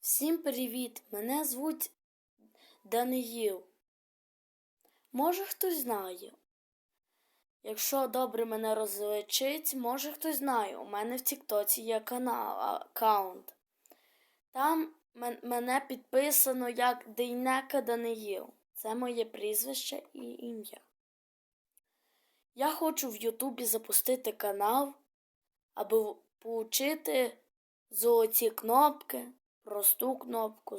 Всім привіт! Мене звуть Даниїл. Може хтось знає. Якщо добре мене розличить, може хтось знає. У мене в Тіктоці є канал, аккаунт. Там мене підписано як Дейнека Даниїл. Це моє прізвище і ім'я. Я хочу в Ютубі запустити канал, аби получити золоті кнопки, просту кнопку.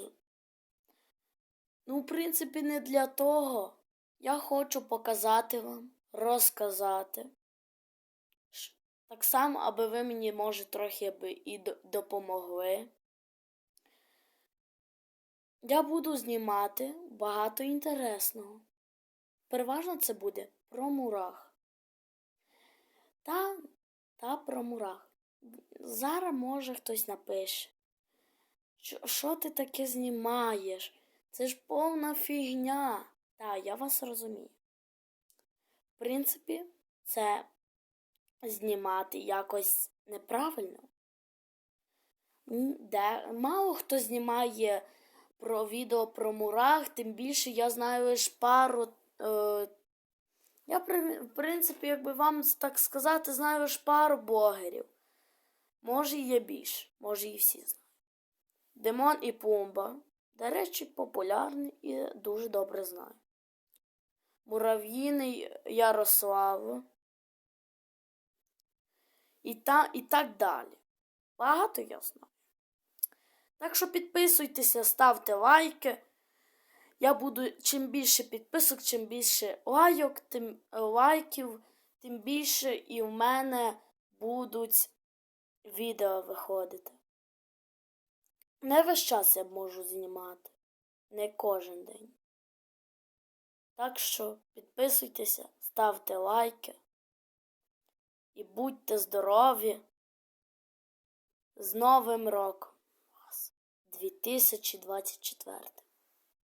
Ну, в принципі, не для того. Я хочу показати вам, розказати. Так само, аби ви мені, може, трохи би і допомогли. Я буду знімати багато інтересного. Переважно це буде про мурах. Та, та про мурах. Зараз може хтось напише. Що, ти таке знімаєш? Це ж повна фігня. Та, я вас розумію. В принципі, це знімати якось неправильно. Де мало хто знімає про відео про мурах, тим більше я знаю лише пару. Е, я, в принципі, якби вам так сказати, знаю лише пару блогерів. Може, і є більше, може, і всі знають. Димон і Пумба. До речі, популярний і дуже добре знаю. Мурав'їний Ярослав. І, та, і так далі. Багато я знаю. Так що підписуйтеся, ставте лайки. Я буду чим більше підписок, чим більше лайок, тим лайків, тим більше і в мене будуть відео виходити. Не весь час я можу знімати, не кожен день. Так що підписуйтеся, ставте лайки і будьте здорові. З Новим роком вас 2024.